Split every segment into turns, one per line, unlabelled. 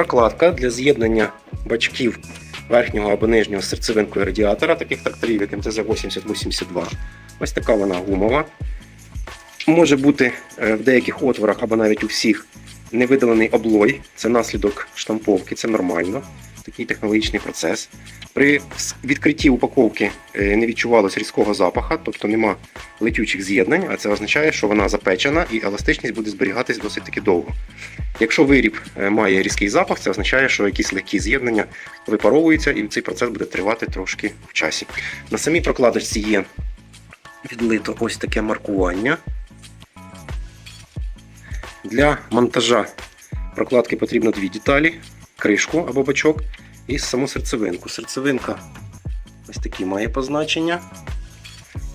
прокладка для з'єднання бачків верхнього або нижнього з серцевинкою радіатора, таких тракторів, як МТЗ-8082. Ось така вона гумова. Може бути е, в деяких отворах або навіть у всіх невидалений облой. Це наслідок штамповки, це нормально. Такий технологічний процес. При відкритті упаковки е, не відчувалось різкого запаха, тобто нема летючих з'єднань, а це означає, що вона запечена і еластичність буде зберігатись досить таки довго. Якщо виріб е, має різкий запах, це означає, що якісь легкі з'єднання випаровуються і цей процес буде тривати трошки в часі. На самій прокладочці є відлито ось таке маркування. Для монтажа прокладки потрібно дві деталі: кришку або бачок і саму серцевинку. Серцевинка ось такі має позначення.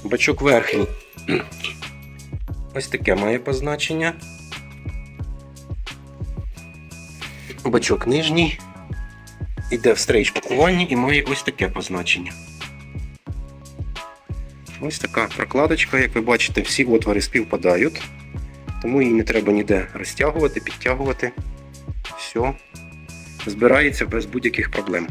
Бачок верхній. Ось таке має позначення. Бачок нижній. Іде в стрейч пакуванні і має ось таке позначення. Ось така прокладочка, як ви бачите, всі отвори співпадають, тому її не треба ніде розтягувати, підтягувати. Все збирається без будь-яких проблем.